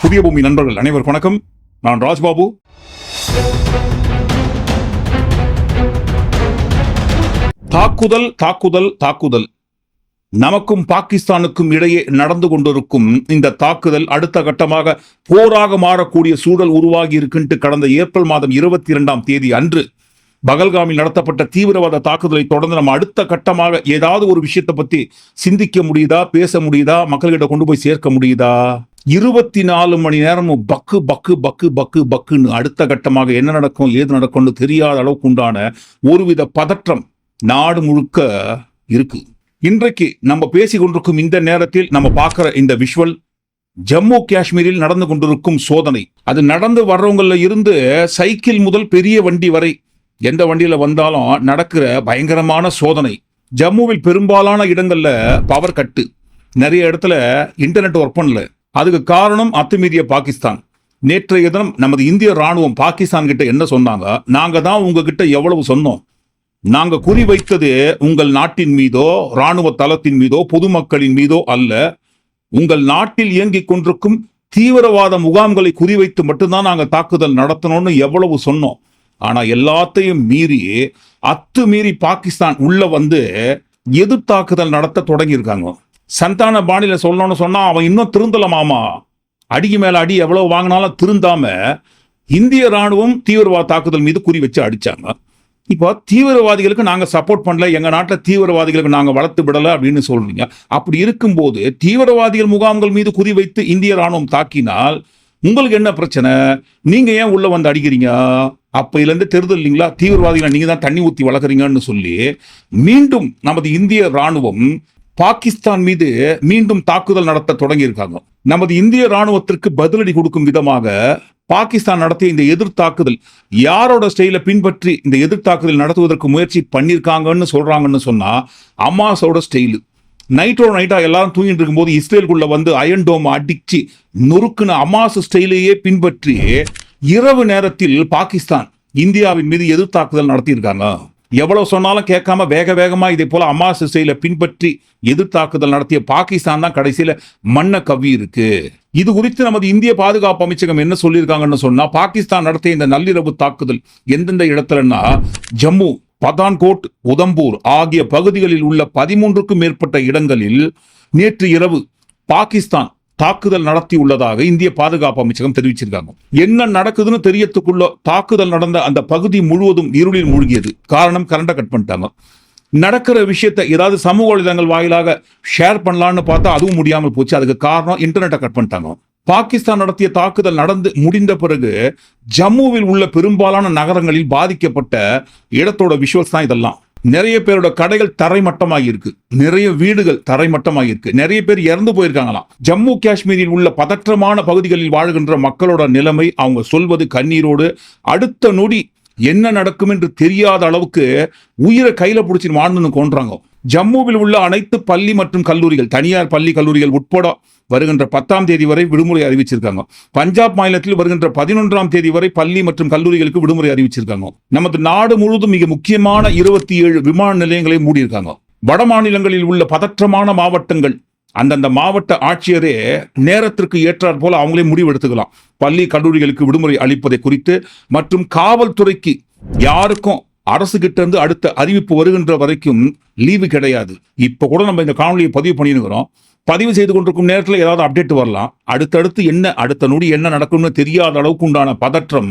புதிய பூமி நண்பர்கள் அனைவருக்கும் வணக்கம். நான் ராஜ்பாபு. தாக்குதல் தாக்குதல் தாக்குதல். நமக்கும் பாகிஸ்தானுக்கும் இடையே நடந்து கொண்டிருக்கும் இந்த தாக்குதல் அடுத்த கட்டமாக போராக மாறக்கூடிய சூழல் உருவாகி இருக்குன்ட்டு கடந்த ஏப்ரல் மாதம் இருபத்தி இரண்டாம் தேதி அன்று பகல்காமில் நடத்தப்பட்ட தீவிரவாத தாக்குதலை தொடர்ந்து நம்ம அடுத்த கட்டமாக ஏதாவது ஒரு விஷயத்தை பத்தி சிந்திக்க முடியுதா பேச முடியுதா மக்கள்கிட்ட கொண்டு போய் சேர்க்க முடியுதா? இருபத்தி நாலு மணி நேரமும் பக்கு பக்கு பக்கு பக்கு பக்குன்னு அடுத்த கட்டமாக என்ன நடக்கும் ஏது நடக்கும்னு தெரியாத அளவுக்கு உண்டான ஒருவித பதற்றம் நாடு முழுக்க இருக்கு. இன்றைக்கு நம்ம பேசி கொண்டிருக்கும் இந்த நேரத்தில் நம்ம பார்க்கிற இந்த விஷுவல் ஜம்மு காஷ்மீரில் நடந்து கொண்டிருக்கும் சோதனை. அது நடந்து வர்றவங்கள இருந்து சைக்கிள் முதல் பெரிய வண்டி வரை எந்த வண்டியில் வந்தாலும் நடக்கிற பயங்கரமான சோதனை. ஜம்முவில் பெரும்பாலான இடங்களில் பவர் கட்டு நிறைய இடத்துல இன்டர்நெட் ஒர்க் பண்ணல. அதுக்கு காரணம் அத்துமீறிய பாகிஸ்தான். நேற்றைய தினம் நமது இந்திய ராணுவம் பாகிஸ்தான் கிட்ட என்ன சொன்னாங்க? நாங்கள் தான் உங்ககிட்ட எவ்வளவு சொன்னோம். நாங்க குறிவைத்தது உங்கள் நாட்டின் மீதோ ராணுவ தளத்தின் மீதோ பொதுமக்களின் மீதோ அல்ல. உங்கள் நாட்டில் இயங்கிக் கொண்டிருக்கும் தீவிரவாத முகாம்களை குறிவைத்து மட்டும்தான் நாங்கள் தாக்குதல் நடத்தணும்னு எவ்வளவு சொன்னோம். ஆனால் எல்லாத்தையும் மீறி அத்து மீறி பாகிஸ்தான் உள்ள வந்து எதிர் தாக்குதல் நடத்த தொடங்கியிருக்காங்க. சந்தான பாணியில சொல்லணும்னு சொன்னால் அவன் இன்னும் திருந்தல மாமா. அடிக்கு மேலே அடி எவ்வளோ வாங்கினாலும் திருந்தாம இந்திய ராணுவம் தீவிரவாத தாக்குதல் மீது குறி வச்சு அடித்தாங்க இப்போ தீவிரவாதிகளுக்கு நாங்கள் சப்போர்ட் பண்ணல எங்கள் நாட்டில் தீவிரவாதிகளுக்கு நாங்கள் வளர்த்து விடலை அப்படின்னு சொல்கிறீங்க அப்படி இருக்கும்போது தீவிரவாதிகள் முகாம்கள் மீது குறி வைத்து இந்திய ராணுவம் தாக்கினால் உங்களுக்கு என்ன பிரச்சனை? நீங்கள் ஏன் உள்ளே வந்து அடிக்கிறீங்க? அப்போ இதுலேருந்து தெரிதல் இல்லைங்களா? தீவிரவாதிகளை நீங்கள் தான் தண்ணி ஊற்றி வளர்க்குறீங்கன்னு சொல்லி மீண்டும் நமது இந்திய ராணுவம் பாகிஸ்தான் மீது மீண்டும் தாக்குதல் நடத்த தொடங்கியிருக்காங்க. நமது இந்திய ராணுவத்திற்கு பதிலடி கொடுக்கும் விதமாக பாகிஸ்தான் நடத்திய இந்த எதிர் தாக்குதல் யாரோட ஸ்டைல பின்பற்றி இந்த எதிர் தாக்குதல் நடத்துவதற்கு முயற்சி பண்ணியிருக்காங்கன்னு சொல்றாங்கன்னு சொன்னா அமாஸோட ஸ்டைலு நைட்டோட நைட்டா எல்லாரும் தூங்கிட்டு இருக்கும்போது இஸ்ரேலுக்குள்ள வந்து அயன் டோம் அடிச்சு நொறுக்குன அமாஸ் ஸ்டைலையே பின்பற்றி இரவு நேரத்தில் பாகிஸ்தான் இந்தியாவின் மீது எதிர் தாக்குதல் நடத்தியிருக்காங்க. எவ்வளவு சொன்னாலும் கேட்காம வேக வேகமா இதே போல அமாஸ் ஸ்டைல பின்பற்றி எதிர் தாக்குதல் நடத்திய பாகிஸ்தான் தான் கடைசியில மண்ணை கவ்வி இருக்கு. இது குறித்து நமது இந்திய பாதுகாப்பு அமைச்சகம் என்ன சொல்லியிருக்காங்கன்னு சொன்னா பாகிஸ்தான் நடத்திய இந்த நள்ளிரவு தாக்குதல் எந்தெந்த இடத்துலன்னா ஜம்மு பதான்கோட் உதம்பூர் ஆகிய பகுதிகளில் உள்ள பதிமூன்றுக்கும் மேற்பட்ட இடங்களில் நேற்று இரவு பாகிஸ்தான் தாக்குதல் நடத்தியுள்ளதாக இந்திய பாதுகாப்பு அமைச்சகம் தெரிவிச்சிருக்காங்க. என்ன நடக்குதுன்னு தெரியத்துக்குள்ள தாக்குதல் நடந்த அந்த பகுதி முழுவதும் இருளில் மூழ்கியது. காரணம் கரண்டை கட் பண்ணிட்டாங்க. நடக்கிற விஷயத்தை ஏதாவது சமூக வலைதளங்கள் வாயிலாக ஷேர் பண்ணலான்னு பார்த்தா அதுவும் முடியாமல் போச்சு. அதுக்கு காரணம் இன்டர்நெட்டை கட் பண்ணிட்டாங்க. பாகிஸ்தான் நடத்திய தாக்குதல் நடந்து முடிந்த பிறகு ஜம்முவில் உள்ள பெரும்பாலான நகரங்களில் பாதிக்கப்பட்ட இடத்தோட விஷுவல்ஸ் தான் இதெல்லாம். நிறைய பேரோட கடைகள் தரைமட்டமாக இருக்கு நிறைய வீடுகள் தரைமட்டமாக இருக்கு நிறைய பேர் இறந்து போயிருக்காங்களாம். ஜம்மு காஷ்மீரில் உள்ள பதற்றமான பகுதிகளில் வாழ்கின்ற மக்களோட நிலைமை அவங்க சொல்வது கண்ணீரோடு அடுத்த நொடி என்ன நடக்கும் என்று தெரியாத அளவுக்கு உயிரை கையில பிடிச்சி வாழ்ந்துன்னு கொன்றாங்க. ஜம்முவில் உள்ள அனைத்து பள்ளி மற்றும் கல்லூரிகள் தனியார் பள்ளி கல்லூரிகள் உட்பட வருகின்ற பத்தாம் தேதி வரை விடுமுறை அறிவிச்சிருக்காங்க. பஞ்சாப் மாநிலத்தில் வருகின்ற பதினொன்றாம் தேதி வரை பள்ளி மற்றும் கல்லூரிகளுக்கு விடுமுறை அறிவிச்சிருக்காங்க. நமது நாடு முழுவதும் மிக முக்கியமான இருபத்தி ஏழு விமான நிலையங்களை மூடியிருக்காங்க. வட மாநிலங்களில் உள்ள பதற்றமான மாவட்டங்கள் அந்தந்த மாவட்ட ஆட்சியரே நேரத்திற்கு ஏற்றாற் போல அவங்களே முடிவெடுத்துக்கலாம் பள்ளி கல்லூரிகளுக்கு விடுமுறை அளிப்பதை குறித்து மற்றும் காவல்துறைக்கு யாருக்கும் அரசு கிட்ட இருந்து அடுத்த அறிவிப்பு வருகின்ற வரைக்கும் லீவு கிடையாது. இப்போ கூட நம்ம இந்த காணொலியை பதிவு பண்ணிருக்கிறோம் பதிவு செய்து கொண்டிருக்கும் நேரத்தில் ஏதாவது அப்டேட் வரலாம். அடுத்தடுத்து என்ன அடுத்த நொடி என்ன நடக்கும்னு தெரியாத அளவுக்கு உண்டான பதற்றம்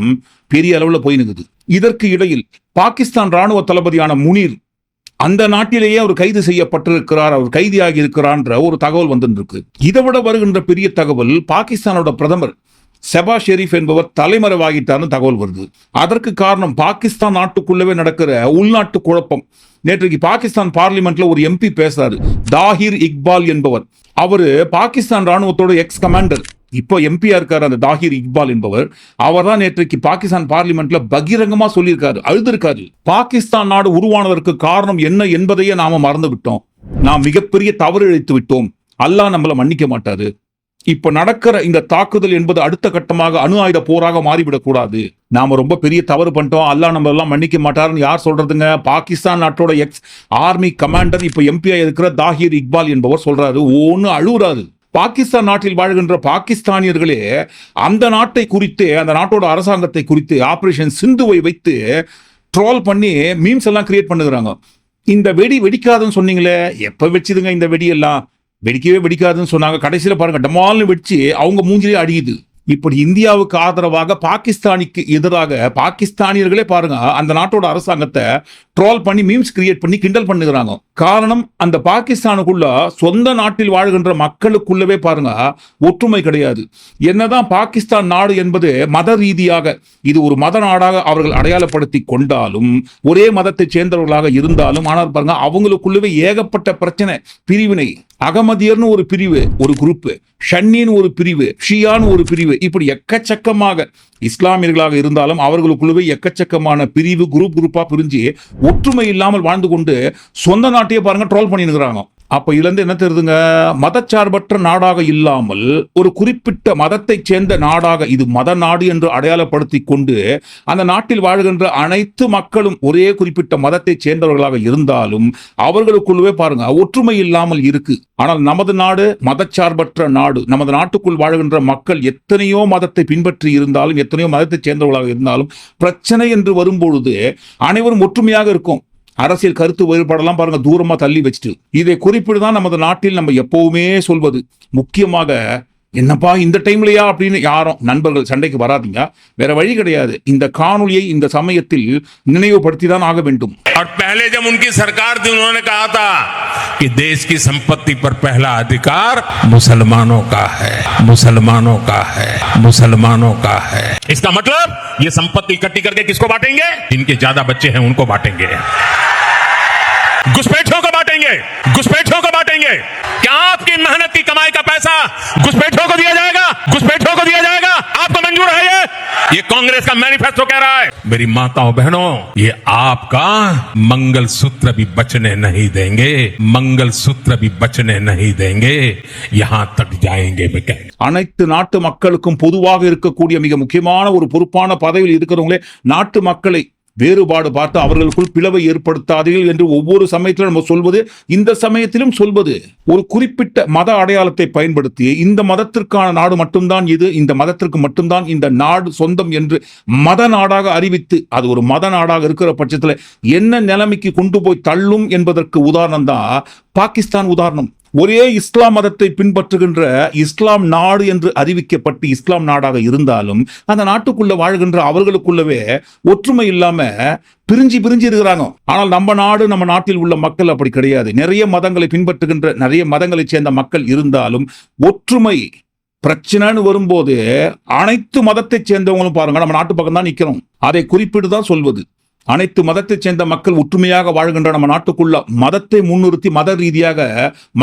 பெரிய அளவில் போய் நிற்குது இதற்கு இடையில் பாகிஸ்தான் ராணுவ தளபதியான முனீர் அந்த நாட்டிலேயே அவர் கைது செய்யப்பட்டிருக்கிறார் அவர் கைதியாகி இருக்கிறான்ற ஒரு தகவல் வந்துருக்கு இதை விட வருகின்ற பெரிய தகவல் பாகிஸ்தானோட பிரதமர் செபா ஷெரீப் என்பவர் தலைமறைவாகிட்டார்னு தகவல் வருது. அதற்கு காரணம் பாகிஸ்தான் நாட்டுக்குள்ளவே நடக்கிற உள்நாட்டு குழப்பம். நேற்றைக்கு பாகிஸ்தான் பார்லிமெண்ட்ல ஒரு எம்பி பேசுறாரு. தாஹிர் இக்பால் என்பவர். அவரு பாகிஸ்தான் ராணுவத்தோட எக்ஸ் கமாண்டர் இப்போ எம்பியா இருக்காரு அந்த தாஹிர் இக்பால் என்பவர். அவர் தான் நேற்றைக்கு பாகிஸ்தான் பார்லிமெண்ட்ல பகிரங்கமா சொல்லியிருக்காரு அழுதுருக்காரு. பாகிஸ்தான் நாடு உருவானதற்கு காரணம் என்ன என்பதையே நாம மறந்து விட்டோம் நாம் மிகப்பெரிய தவறு இழைத்து விட்டோம் அல்லாஹ் நம்மள மன்னிக்க மாட்டாரு. இப்ப நடக்கிற இந்த தாக்குதல் என்பது அடுத்த கட்டமாக அணு ஆயுத போராக மாறிவிடக்கூடாது நாம ரொம்ப பெரிய தவறு பண்ணிட்டோம். அல்லாஹ் நம்ம எல்லாம் மன்னிக்க மாட்டாருன்னு யார் சொல்றதுங்க? பாகிஸ்தான் நாட்டோட எக்ஸ் ஆர்மி கமாண்டர் இப்ப எம்பியா இருக்கிற தாஹிர் இக்பால் என்பவர் சொல்றாரு. ஒன்னு அழுகுறாரு பாகிஸ்தான் நாட்டில் வாழ்கின்ற பாகிஸ்தானியர்களே அந்த நாட்டை குறித்து அந்த நாட்டோட அரசாங்கத்தை குறித்து ஆபரேஷன் சிந்துவை வைத்து ட்ரோல் பண்ணி மீம்ஸ் எல்லாம் கிரியேட் பண்ணுகிறாங்க. இந்த வெடி வெடிக்காதுன்னு சொன்னீங்களே எப்ப வச்சுதுங்க இந்த வெடியெல்லாம்? வெடிக்கவே வெடிக்காதுன்னு சொன்னாங்க. கடைசியில் பாருங்க டமால்னு வெடிச்சு அவங்க மூஞ்சிலே அடியுது இப்படி இந்தியாவுக்கு ஆதரவாக பாகிஸ்தானிக்கு எதிராக பாகிஸ்தானியர்களே பாருங்க அந்த நாட்டோட அரசாங்கத்தை ட்ரோல் பண்ணி மீம்ஸ் கிரியேட் பண்ணி கிண்டல் பண்ணுகிறாங்க. காரணம் அந்த பாகிஸ்தானுக்குள்ள சொந்த நாட்டில் வாழ்கின்ற மக்களுக்குள்ளவே பாருங்க ஒற்றுமை கிடையாது. என்னதான் பாகிஸ்தான் நாடு என்பது மத ரீதியாக இது ஒரு மத நாடாக அவர்கள் அடையாளப்படுத்தி கொண்டாலும் ஒரே மதத்தை சேர்ந்தவர்களாக இருந்தாலும் ஆனால் பாருங்க அவங்களுக்குள்ளவே ஏகப்பட்ட பிரச்சனை. பிரிவினை. அகமதியர்னு ஒரு பிரிவு ஒரு குரூப்பு ஷன்னின்னு ஒரு பிரிவு ஷியான்னு ஒரு பிரிவு. இப்படி எக்கச்சக்கமாக இஸ்லாமியர்களாக இருந்தாலும் அவர்களுக்குள்ளவே எக்கச்சக்கமான பிரிவு குரூப் குரூப்பா பிரிஞ்சு ஒற்றுமை இல்லாமல் வாழ்ந்து கொண்டு சொந்த நாட்டையே பாருங்க ட்ரோல் பண்ணிருக்கிறாங்க அப்ப இதுலேருந்து என்ன தெரியுதுங்க? மதச்சார்பற்ற நாடாக இல்லாமல் ஒரு குறிப்பிட்ட மதத்தைச் சேர்ந்த நாடாக இது மத நாடு என்று அடையாளப்படுத்தி கொண்டு அந்த நாட்டில் வாழ்கின்ற அனைத்து மக்களும் ஒரே குறிப்பிட்ட மதத்தைச் சேர்ந்தவர்களாக இருந்தாலும் அவர்களுக்குள்ளவே பாருங்க ஒற்றுமை இல்லாமல் இருக்கு. ஆனால் நமது நாடு மதச்சார்பற்ற நாடு. நமது நாட்டுக்குள் வாழ்கின்ற மக்கள் எத்தனையோ மதத்தை பின்பற்றி இருந்தாலும் எத்தனையோ மதத்தைச் சேர்ந்தவர்களாக இருந்தாலும் பிரச்சனை என்று வரும்பொழுது அனைவரும் ஒற்றுமையாக இருக்கும். அரசியல் கருத்து வேறுபாடெல்லாம் பாருங்க தூரமா தள்ளி வச்சுட்டு. இதை குறிப்பிட்டு தான் நமது நாட்டில் நம்ம எப்பவுமே சொல்வது. முக்கியமாக என்னப்பா இந்த டைம்லயா அப்படின்னு யாரும் நண்பர்கள் சண்டைக்கு வராதீங்க வேற வழி கிடையாது இந்த காணொளியை இந்த சமயத்தில் நினைவுபடுத்தி தான் ஆக வேண்டும் और पहले जब उनकी सरकार थी उन्होंने कहा था कि देश की संपत्ति पर पहला अधिकार मुसलमानों का है मुसलमानों का है मुसलमानों का है इसका मतलब ये संपत्ति इकट्ठी करके किसको बांटेंगे जिनके ज्यादा बच्चे हैं उनको बांटेंगे घुसपैठियों को बांटेंगे घुसपैठियों को बांटेंगे क्या आपकी मेहनत की कमाई का पैसा घुसपैठियों को दिया जाएगा घुसपैठियों को दिया जाएगा आपको मंजूर है ये ये कांग्रेस का मैनिफेस्टो कह रहा है मेरी माताओं बहनों ये आपका मंगल सूत्र भी बचने नहीं देंगे मंगल सूत्र भी बचने नहीं देंगे यहां तक जाएंगे मैं कह அனைத்து நாட்டு மக்களுக்கும் பொதுவாக இருக்கக்கூடிய மிக முக்கியமான ஒரு பொறுப்பான பதவியில் இருக்கிறவங்களே நாட்டு மக்களை வேறுபாடு பார்த்து அவர்களுக்குள் பிளவை ஏற்படுத்தாதீர்கள் என்று ஒவ்வொரு சமயத்திலும் நம்ம சொல்வது இந்த சமயத்திலும் சொல்வது. ஒரு குறிப்பிட்ட மத அடையாளத்தை பயன்படுத்தி இந்த மதத்திற்கான நாடு மட்டும்தான் இது இந்த மதத்திற்கு மட்டும்தான் இந்த நாடு சொந்தம் என்று மத நாடாக அறிவித்து அது ஒரு மத நாடாக இருக்கிற பட்சத்தில் என்ன நிலைமைக்கு கொண்டு போய் தள்ளும் என்பதற்கு உதாரணம் தான் பாகிஸ்தான் உதாரணம். ஒரே இஸ்லாம் மதத்தை பின்பற்றுகின்ற இஸ்லாம் நாடு என்று அறிவிக்கப்பட்டு இஸ்லாம் நாடாக இருந்தாலும் அந்த நாட்டுக்குள்ள வாழ்கின்ற அவர்களுக்குள்ளவே ஒற்றுமை இல்லாம பிரிஞ்சு பிரிஞ்சு இருக்கிறாங்க. ஆனால் நம்ம நாடு நம்ம நாட்டில் உள்ள மக்கள் அப்படி கிடையாது. நிறைய மதங்களை பின்பற்றுகின்ற நிறைய மதங்களைச் சேர்ந்த மக்கள் இருந்தாலும் ஒற்றுமை பிரச்சனைன்னு வரும்போது அனைத்து மதத்தைச் சேர்ந்தவங்களும் பாருங்க நம்ம நாட்டு பக்கம் தான் நிற்கிறோம் அதை குறிப்பிட்டு தான் சொல்வது. அனைத்து மதத்தைச் சேர்ந்த மக்கள் ஒற்றுமையாக வாழ்கின்ற நம்ம நாட்டுக்குள்ள மதத்தை முன்னிறுத்தி மத ரீதியாக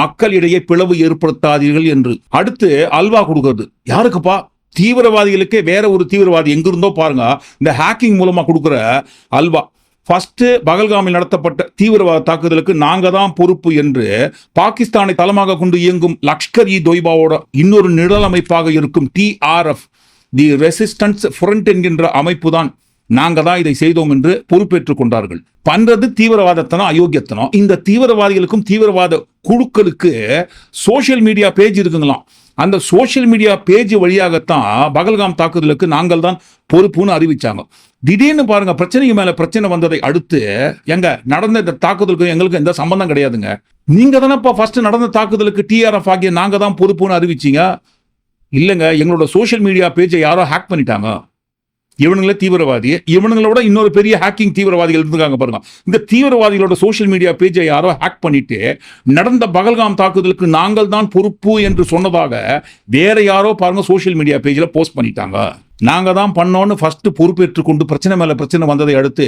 மக்களிடையே பிளவு ஏற்படுத்தாதீர்கள் என்று. அடுத்து அல்வா கொடுக்கறது. யாருக்குப்பா? தீவிரவாதிகளுக்கே வேற ஒரு தீவிரவாதி எங்கிருந்தோ பாருங்க. இந்த ஹேக்கிங் மூலமா கொடுக்குற அல்வா. ஃபஸ்ட்டு பகல்காமில் நடத்தப்பட்ட தீவிரவாத தாக்குதலுக்கு நாங்கள் தான் பொறுப்பு என்று பாகிஸ்தானை தளமாக கொண்டு இயங்கும் லஷ்கர் இ தொய்பாவோட இன்னொரு நிழல் அமைப்பாக இருக்கும் டிஆர்எஃப் தி ரெசிஸ்டன்ஸ் ஃப்ரண்ட் என்கின்ற அமைப்பு தான். நாங்க தான் இதை செய்தோம் என்று பொறுப்பேற்றுக் கொண்டார்கள். பண்றது தீவிரவாதத்தனம் அயோக்கியத்தனம். இந்த தீவிரவாதிகளுக்கும் தீவிரவாத குழுக்களுக்கு சோஷியல் மீடியா பேஜ் இருக்குங்களாம். அந்த சோஷியல் மீடியா பேஜ் வழியாகத்தான் பகல்காம் தாக்குதலுக்கு நாங்கள் தான் பொறுப்புன்னு அறிவிச்சாங்க. திடீர்னு பாருங்க பிரச்சனைக்கு மேல பிரச்சனை வந்ததை அடுத்து எங்க நடந்த இந்த தாக்குதலுக்கு எங்களுக்கு எந்த சம்பந்தம் கிடையாதுங்க. நீங்க தானேப்பா ஃபர்ஸ்ட் நடந்த தாக்குதலுக்கு டிஆர்எஃப் ஆகிய நாங்க தான் பொறுப்புன்னு அறிவிச்சிங்க? இல்லைங்க எங்களோட சோஷியல் மீடியா பேஜை யாரோ ஹேக் பண்ணிட்டாங்க. இவனுங்களே தீவிரவாதி இவனுங்களோட இன்னொரு பெரிய ஹேக்கிங் தீவிரவாதிகள் இருந்திருக்காங்க பாருங்க. இந்த தீவிரவாதிகளோட சோஷியல் மீடியா பேஜை யாரோ ஹேக் பண்ணிட்டு நடந்த பகல்காம் தாக்குதலுக்கு நாங்கள் தான் பொறுப்பு என்று சொன்னதாக வேற யாரோ பாருங்க சோஷியல் மீடியா பேஜில் போஸ்ட் பண்ணிட்டாங்க. நாங்கள் தான் பண்ணோன்னு ஃபர்ஸ்ட் பொறுப்பேற்றுக்கொண்டு பிரச்சனை மேலே பிரச்சனை வந்ததை அடுத்து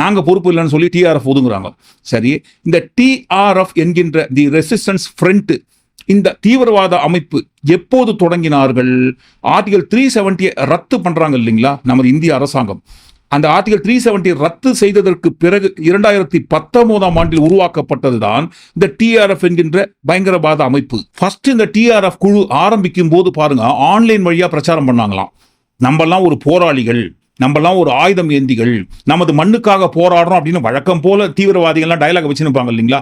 நாங்கள் பொறுப்பு இல்லைன்னு சொல்லி டிஆர்எஃப் ஒதுங்குறாங்க. சரி இந்த டிஆர்எஃப் என்கின்ற தி ரெசிஸ்டன்ஸ் ஃப்ரண்ட் இந்த தீவிரவாத அமைப்பு எப்போது தொடங்கினார்கள்? ஆர்டிகல் த்ரீ செவன்ட்டியை ரத்து பண்றாங்க இல்லைங்களா? நமது இந்திய அரசாங்கம். அந்த ஆர்டிகல் த்ரீ செவன்டி ரத்து செய்ததற்கு பிறகு இரண்டாயிரத்தி பத்தொன்பதாம் ஆண்டில் உருவாக்கப்பட்டதுதான் இந்த டிஆர்எஃப் என்கின்ற பயங்கரவாத அமைப்பு. ஃபர்ஸ்ட் இந்த டிஆர்எஃப் குழு ஆரம்பிக்கும் போது பாருங்க ஆன்லைன் வழியா பிரச்சாரம் பண்ணாங்களாம். நம்மெல்லாம் ஒரு போராளிகள் நம்மெல்லாம் ஒரு ஆயுதம் ஏந்திகள் நமது மண்ணுக்காக போராடுறோம் அப்படின்னு வழக்கம் போல தீவிரவாதிகள்லாம் டயலாக் வச்சுருப்பாங்க இல்லைங்களா?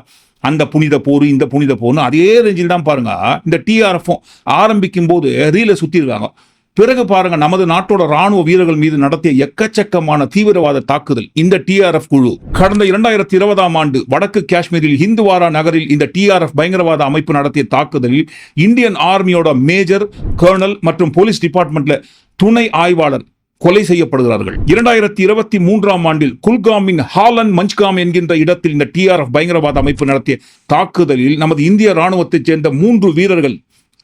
அந்த புனித போர் இந்த புனித போர்னு அதே ரேஞ்சில் தான் பாருங்க. இந்த டிஆர்எஃப்பும் ஆரம்பிக்கும் போது ரீல சுத்திருக்காங்க. பிறகு பாருங்க நமது நாட்டோட ராணுவ வீரர்கள் மீது நடத்திய எக்கச்சக்கமான தீவிரவாத தாக்குதல் இந்த டிஆர்எஃப் குழு. கடந்த இரண்டாயிரத்தி இருபதாம் ஆண்டு வடக்கு காஷ்மீரில் ஹிந்துவாரா நகரில் இந்த டிஆர்எஃப் பயங்கரவாத அமைப்பு நடத்திய தாக்குதலில் இந்தியன் ஆர்மியோட மேஜர் கர்னல் மற்றும் போலீஸ் டிபார்ட்மெண்ட்ல துணை ஆய்வாளர் கொலை செய்யப்படுகிறார்கள். இரண்டாயிரத்தி இருபத்தி மூன்றாம் ஆண்டில் குல்காமின் ஹாலன் மஞ்ச்காம் என்கின்ற இடத்தில் இந்த டிஆர்எஃப் பயங்கரவாத அமைப்பு நடத்திய தாக்குதலில் நமது இந்திய ராணுவத்தைச் சேர்ந்த மூன்று வீரர்கள்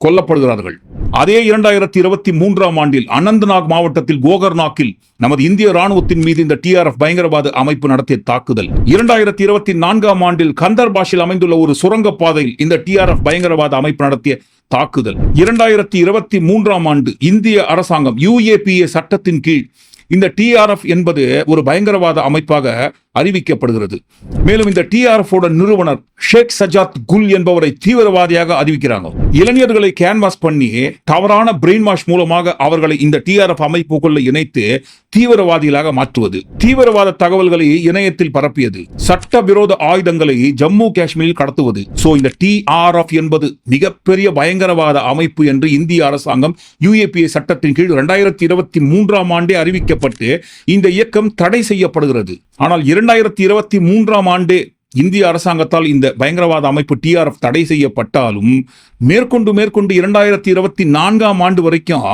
கொல்லப்படுகிறார்கள். அதே இரண்டாயிரத்தி இருபத்தி மூன்றாம் ஆண்டில் அனந்தநாக் மாவட்டத்தில் கோகர்நாக்கில் நமது இந்திய ராணுவத்தின் மீது இந்த டிஆர்எஃப் பயங்கரவாத அமைப்பு நடத்திய தாக்குதல். இரண்டாயிரத்தி இருபத்தி நான்காம் ஆண்டில் கந்தர்பாஷில் அமைந்துள்ள ஒரு சுரங்கப் பாதையில் இந்த டிஆர்எஃப் பயங்கரவாத அமைப்பு நடத்திய தாக்குதல். இரண்டாயிரத்தி இருபத்தி மூன்றாம் ஆண்டு இந்திய அரசாங்கம் யுஏபிஏ சட்டத்தின் கீழ் இந்த டிஆர்எஃப் என்பது ஒரு பயங்கரவாத அமைப்பாக அறிவிக்கப்படுகிறது. மேலும் இந்த டிஆர்எஃப் நிறுவனர் ஷேக் சஜாத் குல் என்பவரை தீவிரவாதியாக அறிவிக்கிறாங்க. இளைஞர்களை கேன்வாஸ் பண்ணி தவறான பிரெயின் வாஷ் மூலமாக அவர்களை இந்த டிஆர்எஃப் அமைப்புக்குள்ள இணைத்து தீவிரவாதிகளாக மாற்றுவது. தீவிரவாத தகவல்களை இணையத்தில் பரப்பியது. சட்டவிரோத ஆயுதங்களை ஜம்மு காஷ்மீரில் கடத்துவது. சோ இந்த டிஆர்எஃப் என்பது மிகப்பெரிய பயங்கரவாத அமைப்பு என்று இந்திய அரசாங்கம் யுஏபிஏ சட்டத்தின் கீழ் இரண்டாயிரத்தி இருபத்தி மூன்றாம் ஆண்டே அறிவிக்கப்பட்டு இந்த இயக்கம் தடை செய்யப்படுகிறது. ஆனால் இரண்டாயிரத்தி இருபத்தி மூன்றாம் ஆண்டு இந்திய அரசாங்கத்தால் இந்த பயங்கரவாத அமைப்பு டிஆர்எஃப் தடை செய்யப்பட்டாலும் மேற்கொண்டு மேற்கொண்டு இரண்டாயிரத்தி இருபத்தி நான்காம் ஆண்டு வரைக்கும்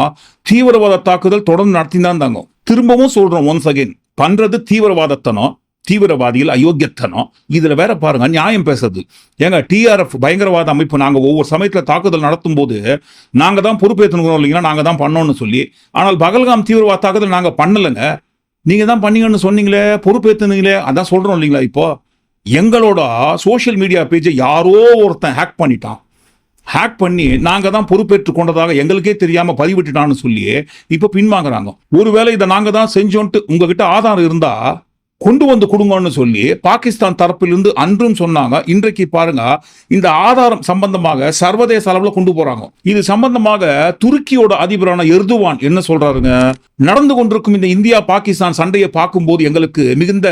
தீவிரவாத தாக்குதல் தொடர்ந்து நடத்திதான் தாங்க. திரும்பவும் சொல்றோம் ஒன்ஸ் அகைன் பண்றது தீவிரவாதத்தனம் தீவிரவாதிகள் அயோக்கியத்தனம். இதுல வேற பாருங்க நியாயம் பேசுறது. ஏங்க டிஆர்எஃப் பயங்கரவாத அமைப்பு நாங்க ஒவ்வொரு சமயத்துல தாக்குதல் நடத்தும் போது நாங்க தான் பொறுப்பேற்றுக்கிறோம் இல்லைங்களா? நாங்க தான் பண்ணோம்னு சொல்லி. ஆனால் பகல்காம் தீவிரவாத தாக்குதல் நாங்க பண்ணலைங்க. நீங்கள் தான் பண்ணீங்கன்னு சொன்னீங்களே பொறுப்பேற்றுனீங்களே அதான் சொல்கிறோம் இல்லைங்களா இப்போ? எங்களோட சோஷியல் மீடியா பேஜை யாரோ ஒருத்தன் ஹேக் பண்ணிட்டான். ஹேக் பண்ணி நாங்கள் தான் பொறுப்பேற்று கொண்டதாக எங்களுக்கே தெரியாமல் பதிவிட்டுட்டான்னு சொல்லி இப்போ பின்வாங்குறாங்க. ஒருவேளை இதை நாங்கள் தான் செஞ்சோன்ட்டு உங்ககிட்ட ஆதாரம் இருந்தால் கொண்டு வந்து கொடுங்கன்னு சொல்லி பாகிஸ்தான் தரப்பிலிருந்து அன்றும் சொன்னாங்க. இன்றைக்கு பாருங்க இந்த ஆதாரம் சம்பந்தமாக சர்வதேச அளவுல கொண்டு போறாங்க. இது சம்பந்தமாக துருக்கியோட அதிபரான எர்துவான் என்ன சொல்றாருங்க? நடந்து கொண்டிருக்கும் இந்த இந்தியா பாகிஸ்தான் சண்டையை பார்க்கும்போது எங்களுக்கு மிகுந்த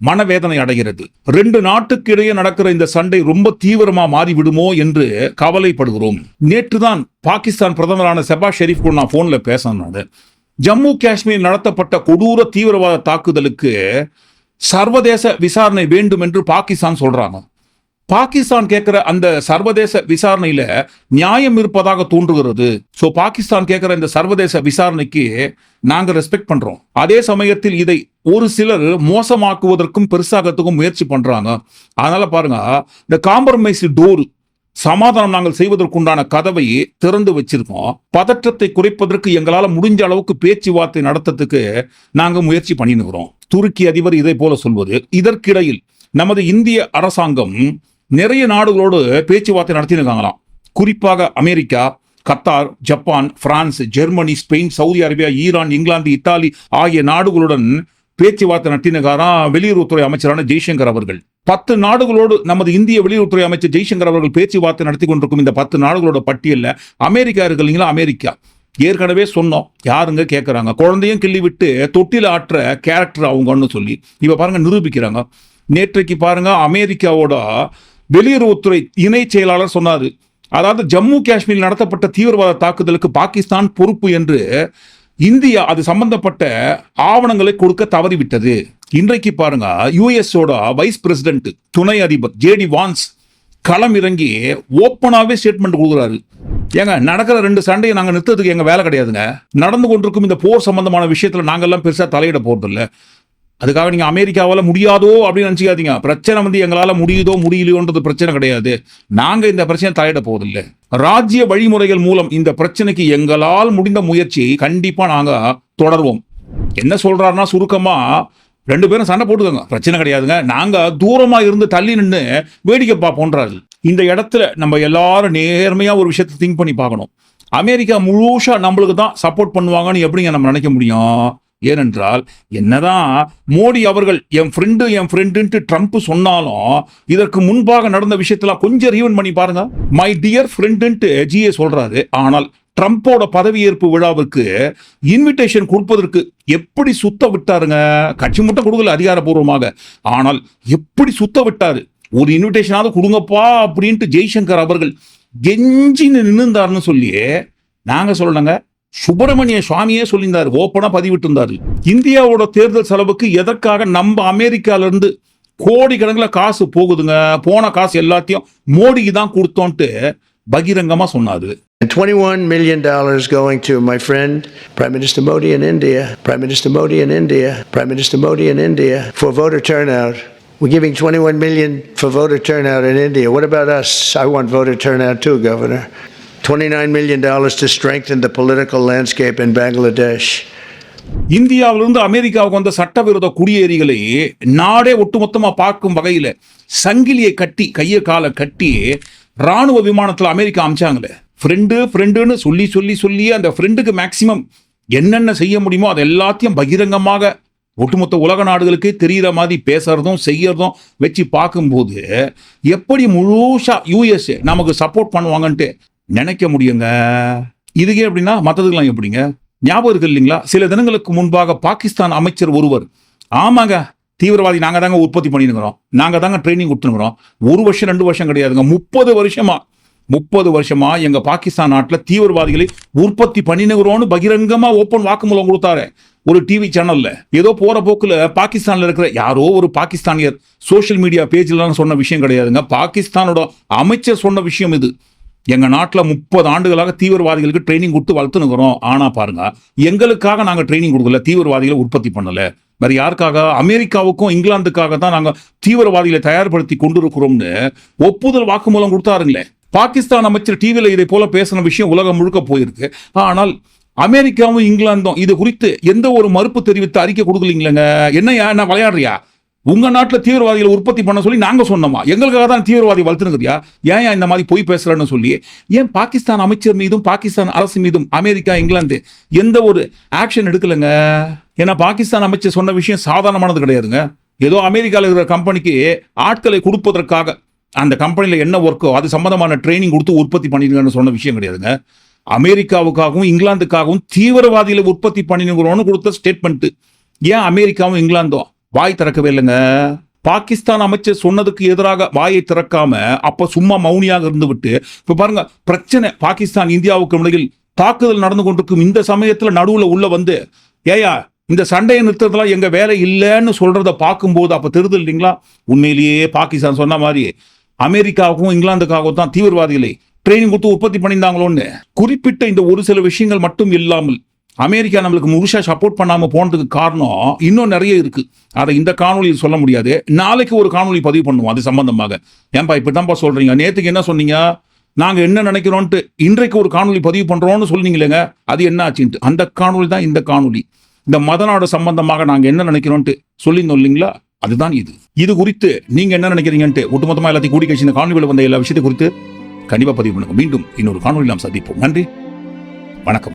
மனவேதனை அடைகிறது. ரெண்டு நாட்டுக்கு இடையே நடக்கிற இந்த சண்டை ரொம்ப தீவிரமா மாறி விடுமோ என்று கவலைப்படுகிறோம். நேற்றுதான் பாகிஸ்தான் பிரதமரான செபா ஷெரீப் கூட நான் போன்ல பேசினேன் ஜம்மு காஷ்மீர் நடத்தப்பட்ட கொடூர தீவிரவாத தாக்குதலுக்கு சர்வதேச விசாரணை வேண்டும் என்று பாகிஸ்தான் சொல்றாங்க. பாகிஸ்தான் கேட்கிற அந்த சர்வதேச விசாரணையில நியாயம் இருப்பதாக தோன்றுகிறது. ஸோ பாகிஸ்தான் கேட்கிற இந்த சர்வதேச விசாரணைக்கு நாங்க ரெஸ்பெக்ட் பண்றோம். அதே சமயத்தில் இதை ஒரு சிலர் மோசமாக்குவதற்கும் பெருசாகத்துக்கும் முயற்சி பண்றாங்க. அதனால பாருங்க இந்த காம்ப்ரமைஸ் டோர் சமாதானம் நாங்கள் செய்வதற்குண்டான கதவை திறந்து வச்சிருக்கோம். பதற்றத்தை குறைப்பதற்கு எங்களால் முடிஞ்ச அளவுக்கு பேச்சுவார்த்தை நடத்தத்துக்கு நாங்கள் முயற்சி பண்ணினுக்கிறோம் துருக்கி அதிபர் இதை போல சொல்வது இதற்கிடையில் நமது இந்திய அரசாங்கம் நிறைய நாடுகளோடு பேச்சுவார்த்தை நடத்தினுக்காங்களாம் குறிப்பாக America Qatar Japan France Germany Spain Saudi Arabia Iran England Italy ஆகிய நாடுகளுடன் பேச்சுவார்த்தை நடத்தினகாராம் வெளியுறவுத்துறை அமைச்சரான ஜெய்சங்கர் அவர்கள். பத்து நாடுகளோடு நமது இந்திய வெளியுறவுத்துறை அமைச்சர் ஜெய்சங்கர் அவர்கள் பேச்சுவார்த்தை நடத்தி கொண்டிருக்கும் இந்த பத்து நாடுகளோட பட்டியலில் அமெரிக்கா இருக்கு இல்லைங்களா? அமெரிக்கா. ஏற்கனவே சொன்னோம். யாருங்க கேட்கறாங்க குழந்தையும் கிள்ளி விட்டு தொட்டில ஆற்ற கேரக்டர் அவங்கன்னு சொல்லி. இப்போ பாருங்க நிரூபிக்கிறாங்க. நேற்றைக்கு பாருங்க அமெரிக்காவோட வெளியுறவுத்துறை இணை செயலாளர் சொன்னாரு. அதாவது ஜம்மு காஷ்மீரில் நடத்தப்பட்ட தீவிரவாத தாக்குதலுக்கு பாகிஸ்தான் பொறுப்பு என்று இந்தியா அது சம்பந்தப்பட்ட ஆவணங்களை கொடுக்க தவறிவிட்டது. இன்றைக்கு பாருங்க யுஎஸோட வைஸ் பிரசிடென்ட் துணை அதிபர் ஜேடி வான்ஸ் களம் இறங்கி ஓப்பனாவே ஸ்டேட்மெண்ட் கொடுக்குறாரு. ஏங்க நடக்கிற ரெண்டு சண்டையை நாங்க நிறுத்ததுக்கு எங்க வேலை கிடையாதுங்க. நடந்து கொண்டிருக்கும் இந்த போர் சம்பந்தமான விஷயத்துல நாங்கெல்லாம் பெருசா தலையிட போறது இல்ல அதுக்காக நீங்கள் அமெரிக்காவால் முடியாதோ அப்படின்னு நினச்சிக்காதீங்க. பிரச்சனை வந்து எங்களால் முடியுதோ முடியலையோன்றது பிரச்சனை கிடையாது. நாங்கள் இந்த பிரச்சனை தலையிட போவதில்லை. ராஜ்ய வழிமுறைகள் மூலம் இந்த பிரச்சனைக்கு எங்களால் முடிந்த முயற்சியை கண்டிப்பாக நாங்கள் தொடர்வோம். என்ன சொல்கிறாருன்னா சுருக்கமாக ரெண்டு பேரும் சண்டை போட்டுக்கோங்க. பிரச்சனை கிடையாதுங்க. நாங்கள் தூரமாக இருந்து தள்ளி நின்று வேடிக்கை பார்ப்போன்றாரு இந்த இடத்துல நம்ம எல்லாரும் நேர்மையாக ஒரு விஷயத்தை திங்க் பண்ணி பார்க்கணும். அமெரிக்கா முழுசாக நம்மளுக்கு தான் சப்போர்ட் பண்ணுவாங்கன்னு எப்படிங்க நம்ம நினைக்க முடியும்? ஏனென்றால் என்னதான் மோடி அவர்கள் என் ஃப்ரெண்டு என் ஃப்ரெண்டுன்ட்டு ட்ரம்ப் சொன்னாலும் இதற்கு முன்பாக நடந்த விஷயத்துல கொஞ்சம் ரீவன் பண்ணி பாருங்க. மை டியர் ஃப்ரெண்டுன்ட்டு ஜிஏ சொல்றாரு. ஆனால் ட்ரம்ப்போட பதவியேற்பு விழாவுக்கு இன்விடேஷன் கொடுப்பதற்கு எப்படி சுத்த விட்டாருங்க? கட்சி மட்டும் கொடுக்கல அதிகாரப்பூர்வமாக. ஆனால் எப்படி சுத்த விட்டாரு? ஒரு இன்விடேஷனாவது கொடுங்கப்பா அப்படின்ட்டு ஜெய்சங்கர் அவர்கள் கெஞ்சின்னு நின்றுந்தாருன்னு சொல்லி நாங்கள் சொல்லணுங்க சுப்பிரமணிய சுவாமியே சொல்லியிருந்தார் ஓப்பனாக பதிவிட்டிருந்தார் இந்தியாவோட தேர்தல் செலவுக்கு எதற்காக நம்ம அமெரிக்காவிலேருந்து கோடி கணக்கில் காசு போகுதுங்க போன காசு எல்லாத்தையும் மோடிக்கு தான் கொடுத்தோன்ட்டு பகிரங்கமாக சொன்னார் And $21 million dollars going to my friend, Prime Minister Modi in India, Prime Minister Modi in India, Prime Minister Modi in India for voter turnout. We're giving 21 million for voter turnout in India. What about us? I want voter turnout too, Governor. 29 million to strengthen the political landscape in Bangladesh. இந்தியாவிலிருந்து அமெரிக்காவுக்கு வந்த சட்டவிரோத குடியேறிகளை நாடே ஒட்டுமொத்தமா பார்க்கும் வகையில சங்கிலியை கட்டி கையை காலை கட்டி ராணுவ விமானத்தில் அமெரிக்கா அமிச்சாங்களே ஃப்ரெண்டு ஃப்ரெண்டுன்னு சொல்லி சொல்லி சொல்லி அந்த ஃப்ரெண்டுக்கு மேக்சிமம் என்னென்ன செய்ய முடியுமோ அது எல்லாத்தையும் பகிரங்கமாக ஒட்டுமொத்த உலக நாடுகளுக்கு தெரிகிற மாதிரி பேசுறதும் செய்யறதும் வச்சு பார்க்கும்போது எப்படி முழுசா யூஎஸ் நமக்கு சப்போர்ட் பண்ணுவாங்கன்ட்டு நினைக்க முடியுங்க. இதுக்கே அப்படின்னா மற்றதுக்கெல்லாம் எப்படிங்க? ஞாபகம் இருக்கு இல்லைங்களா? சில தினங்களுக்கு முன்பாக பாகிஸ்தான் அமைச்சர் ஒருவர் ஆமாங்க தீவிரவாதி நாங்கள் தாங்க உற்பத்தி பண்ணிருக்கிறோம் நாங்கள் தாங்க ட்ரைனிங் கொடுத்துருக்குறோம் ஒரு வருஷம் ரெண்டு வருஷம் கிடையாதுங்க. முப்பது வருஷமா முப்பது வருஷமா எங்க பாகிஸ்தான் நாட்டில் தீவிரவாதிகளை உற்பத்தி பண்ணினுகிறோம்னு பகிரங்கமா ஓப்பன் வாக்குமூலம் கொடுத்தாரு. ஒரு டிவி சேனல்ல ஏதோ போற போக்குல பாகிஸ்தான்ல இருக்கிற யாரோ ஒரு பாகிஸ்தானியர் சோஷியல் மீடியா பேஜ்லாம் சொன்ன விஷயம் கிடையாதுங்க. பாகிஸ்தானோட அமைச்சர் சொன்ன விஷயம் இது. எங்கள் நாட்டில் முப்பது ஆண்டுகளாக தீவிரவாதிகளுக்கு ட்ரைனிங் கொடுத்து வளர்த்துனுக்குறோம் ஆனால் பாருங்க எங்களுக்காக நாங்கள் ட்ரைனிங் கொடுக்கல தீவிரவாதிகளை உற்பத்தி பண்ணலை. வேற யாருக்காக? அமெரிக்காவுக்கும் இங்கிலாந்துக்காக தான் நாங்கள் தீவிரவாதிகளை தயார்படுத்தி கொண்டிருக்கிறோம்னு ஒப்புதல் வாக்குமூலம் கொடுத்தாருங்களே. பாகிஸ்தான் அமைச்சர் டிவியில் இதை போல பேசின விஷயம் உலகம் முழுக்க போயிருக்கு. ஆனால் அமெரிக்காவும் இங்கிலாந்தும் இது குறித்து எந்த ஒரு மறுப்பு தெரிவித்து அறிக்கை கொடுக்கலீங்களேங்க? என்னையா? என்ன விளையாடுறியா? உங்க நாட்டில் தீவிரவாதிகளை உற்பத்தி பண்ண சொல்லி நாங்கள் சொன்னோமா? எங்களுக்காக தான் தீவிரவாதி வளர்த்துனுக்குதியா ஏன் இந்த மாதிரி பொய் பேசுறேன்னு சொல்லி? ஏன் பாகிஸ்தான் அமைச்சர் மீதும் பாகிஸ்தான் அரசு மீதும் அமெரிக்கா இங்கிலாந்து எந்த ஒரு ஆக்ஷன் எடுக்கலைங்க? ஏன்னா பாகிஸ்தான் அமைச்சர் சொன்ன விஷயம் சாதாரணமானது கிடையாதுங்க. ஏதோ அமெரிக்காவில் இருக்கிற கம்பெனிக்கு ஆட்களை கொடுப்பதற்காக அந்த கம்பெனியில் என்ன ஒர்க்கோ அது சம்பந்தமான ட்ரைனிங் கொடுத்து உற்பத்தி பண்ணிடுங்கன்னு சொன்ன விஷயம் கிடையாதுங்க. அமெரிக்காவுக்காகவும் இங்கிலாந்துக்காகவும் தீவிரவாதிகளை உற்பத்தி பண்ணினுங்கிறோன்னு கொடுத்த ஸ்டேட்மெண்ட்டு ஏன் அமெரிக்காவும் இங்கிலாந்தும் வாய் திறக்கவே இல்லைங்க. பாகிஸ்தான் அமைச்சர் சொன்னதுக்கு எதிராக வாயை திறக்காம அப்ப சும்மா மௌனியாக இருந்து விட்டு இப்ப பாருங்க பிரச்சனை பாகிஸ்தான் இந்தியாவுக்கு இடையில் தாக்குதல் நடந்து கொண்டிருக்கும் இந்த சமயத்துல நடுவுல உள்ள வந்து ஏயா இந்த சண்டையை நிறுத்துறதுலாம் எங்க வேலை இல்லைன்னு சொல்றத பார்க்கும்போது அப்ப தெரிதல் இல்லைங்களா? உண்மையிலேயே பாகிஸ்தான் சொன்ன மாதிரி அமெரிக்காவுக்கும் இங்கிலாந்துக்காகவும் தான் தீவிரவாதிகளை ட்ரைனிங் கொடுத்து உற்பத்தி பண்ணியிருந்தாங்களோன்னு. குறிப்பிட்ட இந்த ஒரு சில விஷயங்கள் மட்டும் இல்லாமல் அமெரிக்கா நம்மளுக்கு முழுசாக சப்போர்ட் பண்ணாமல் போனதுக்கு காரணம் இன்னும் நிறைய இருக்குது அதை இந்த காணொலியில் சொல்ல முடியாது. நாளைக்கு ஒரு காணொலி பதிவு பண்ணுவோம் அது சம்பந்தமாக. ஏன்பா இப்படிதான்ப்பா சொல்கிறீங்க நேற்றுக்கு என்ன சொன்னீங்க? நாங்கள் என்ன நினைக்கிறோன்ட்டு இன்றைக்கு ஒரு காணொலி பதிவு பண்ணுறோன்னு சொன்னீங்களேங்க அது என்ன ஆச்சுன்ட்டு. அந்த காணொலி தான் இந்த காணொலி இந்த மதநாடு சம்பந்தமாக நாங்கள் என்ன நினைக்கிறோன்ட்டு சொல்லியிருந்தோம் இல்லைங்களா? அதுதான் இது. இது குறித்து நீங்கள் என்ன நினைக்கிறீங்கன்ட்டு ஒட்டுமொத்தமாக எல்லாத்தையும் கூடி கழிச்சு இந்த காணொலியில் வந்த எல்லா விஷயத்தை குறித்து கண்டிப்பாக பதிவு பண்ணுங்க. மீண்டும் இன்னொரு காணொலி நாம் சந்திப்போம். நன்றி. வணக்கம்.